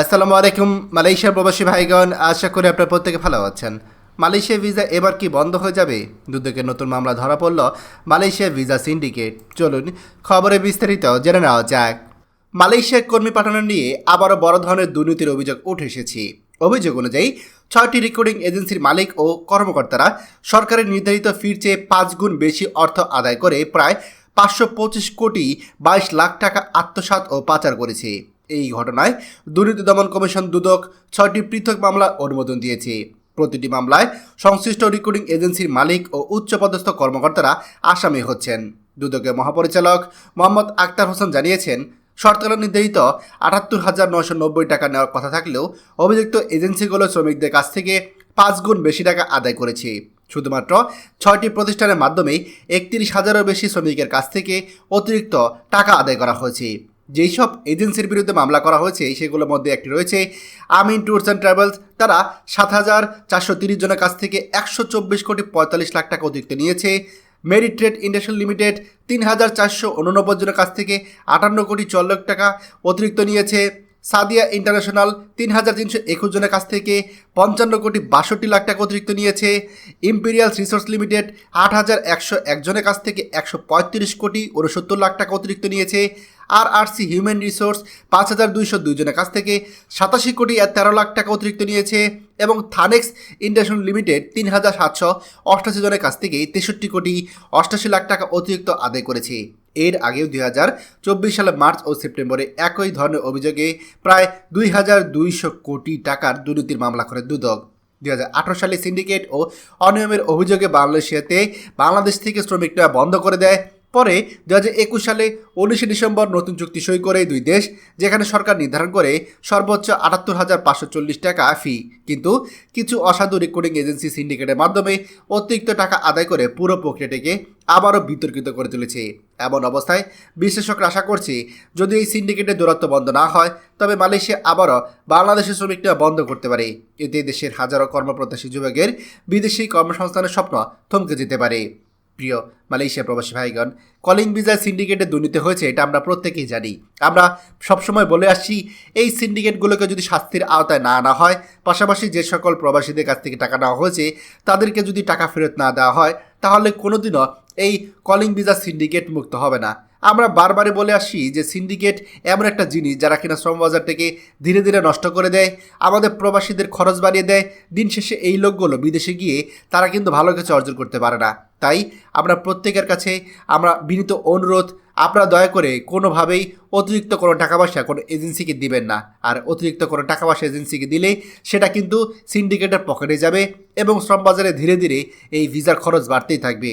আসসালামু আলাইকুম, মালয়েশিয়ার প্রবাসী ভাইগণ, আশা করি আপনার প্রত্যেকে ভালো আছেন। মালয়েশিয়া ভিসা এবার কি বন্ধ হয়ে যাবে? দুদকের নতুন মামলা ধরা পড়ল মালয়েশিয়া ভিসা সিন্ডিকেট। চলুন খবরে বিস্তারিত জেনে নেওয়া যাক। মালয়েশিয়ার কর্মী পাঠানো নিয়ে আবারও বড় ধরনের দুর্নীতির অভিযোগ উঠে এসেছে। অভিযোগ অনুযায়ী, ছয়টি রেকর্ডিং এজেন্সির মালিক ও কর্মকর্তারা সরকারের নির্ধারিত ফির চেয়ে পাঁচ গুণ বেশি অর্থ আদায় করে প্রায় পাঁচশো পঁচিশ কোটি বাইশ লাখ টাকা আত্মসাৎ ও পাচার করেছে। এই ঘটনায় দুর্নীতি দমন কমিশন দুদক ছয়টি পৃথক মামলা অনুমোদন দিয়েছে। প্রতিটি মামলায় সংশ্লিষ্ট রেকর্ডিং এজেন্সির মালিক ও উচ্চপদস্থ কর্মকর্তারা আসামি হচ্ছেন। দুদকের মহাপরিচালক মোহাম্মদ আক্তার হোসেন জানিয়েছেন সরকারের নির্ধারিত আটাত্তর হাজার নয়শো নব্বই টাকা নেওয়ার কথা থাকলেও অভিযুক্ত এজেন্সিগুলো শ্রমিকদের কাছ থেকে পাঁচ গুণ বেশি টাকা আদায় করেছে। শুধুমাত্র ছয়টি প্রতিষ্ঠানের মাধ্যমেই একত্রিশ হাজারেরও বেশি শ্রমিকের কাছ থেকে অতিরিক্ত টাকা আদায় করা হয়েছে। যেই সব এজেন্সির বিরুদ্ধে মামলা করা হয়েছে, সেগুলোর মধ্যে একটি রয়েছে আমিন ট্যুরস অ্যান্ড ট্রাভেলস। তারা সাত হাজার চারশো তিরিশ জনের কাছ থেকে একশো চব্বিশ কোটি পঁয়তাল্লিশ লাখ টাকা অতিরিক্ত নিয়েছে। মেরি ট্রেড ইন্ডাস্ট্রিয়াল লিমিটেড তিন হাজার চারশো উননব্বই জনের কাছ থেকে আটান্ন কোটি চল্লিশ টাকা অতিরিক্ত নিয়েছে। সাদিয়া ইন্টারন্যাশনাল তিন হাজার তিনশো একুশ জনের কাছ থেকে পঞ্চান্ন কোটি বাষট্টি লাখ টাকা অতিরিক্ত নিয়েছে। ইম্পেরিয়াল রিসোর্স লিমিটেড আট হাজার একশো একজনের কাছ থেকে একশো পঁয়ত্রিশ কোটি উনসত্তর লাখ টাকা অতিরিক্ত নিয়েছে। আর আর সি হিউম্যান রিসোর্স পাঁচ হাজার দুইশো দুইজনের কাছ থেকে সাতাশি কোটি তেরো লাখ টাকা অতিরিক্ত নিয়েছে এবং থানেক্স ইন্টারন্যাশনাল লিমিটেড তিন হাজার সাতশো অষ্টাশি জনের কাছ থেকে তেষট্টি কোটি অষ্টাশি লাখ টাকা অতিরিক্ত আদায় করেছে। এর আগেও দুই হাজার চব্বিশ সালের মার্চ ও সেপ্টেম্বরে একই ধরনের অভিযোগে প্রায় দুই হাজার দুইশো কোটি টাকার দুর্নীতির মামলা করে দুদক। দুই হাজার আঠারো সালে সিন্ডিকেট ও অনিয়মের অভিযোগে বাংলাদেশিয়াতে বাংলাদেশ থেকে শ্রমিকরা বন্ধ করে দেয়। পরে দু হাজার একুশ সালে উনিশে ডিসেম্বর নতুন চুক্তি সই করে দুই দেশ, যেখানে সরকার নির্ধারণ করে সর্বোচ্চ আটাত্তর হাজার পাঁচশো চল্লিশ টাকা ফি কিন্তু কিছু অসাধু রেকর্ডিং এজেন্সি সিন্ডিকেটের মাধ্যমে অতিরিক্ত টাকা আদায় করে পুরো প্রক্রিয়াটিকে আবারও বিতর্কিত করে তুলেছে। এমন অবস্থায় বিশ্লেষকরা আশা করছে, যদি এই সিন্ডিকেটের দূরত্ব বন্ধ না হয়, তবে মালয়েশিয়া আবারও বাংলাদেশের শ্রমিকরা বন্ধ করতে পারে। এতে দেশের হাজারো কর্মপ্রত্যাশী যুবকের বিদেশি কর্মসংস্থানের স্বপ্ন থমকে যেতে পারে। প্রিয় মালয়েশিয়া প্রবাসী ভাইগণ, কলিং ভিসা সিন্ডিকেটে দুর্নীতি হয়েছে, এটা আমরা প্রত্যেকেই জানি। আমরা সবসময় বলে আসছি, এই সিন্ডিকেটগুলোকে যদি শাস্তির আওতায় না আনা হয়, পাশাপাশি যে সকল প্রবাসীদের কাছ থেকে টাকা নেওয়া হয়েছে, তাদেরকে যদি টাকা ফেরত না দেওয়া হয়, তাহলে কোনোদিনও এই কলিং ভিসা সিন্ডিকেট মুক্ত হবে না। আমরা বারবারই বলে আসি যে সিন্ডিকেট এমন একটা জিনিস যারা কিনা শ্রমবাজার থেকে ধীরে ধীরে নষ্ট করে দেয়, আমাদের প্রবাসীদের খরচ বাড়িয়ে দেয়, দিন শেষে এই লোকগুলো বিদেশে গিয়ে তারা কিন্তু ভালো কিছু অর্জন করতে পারে না। তাই আমরা প্রত্যেকের কাছে আমরা বিনীত অনুরোধ, আপনারা দয়া করে কোনোভাবেই অতিরিক্ত কোনো টাকা পয়সা কোনো এজেন্সিকে দিবেন না। আর অতিরিক্ত কোনো টাকা পয়সা এজেন্সিকে দিলে সেটা কিন্তু সিন্ডিকেটের পকেটে যাবে এবং শ্রমবাজারে ধীরে ধীরে এই ভিসার খরচ বাড়তেই থাকবে।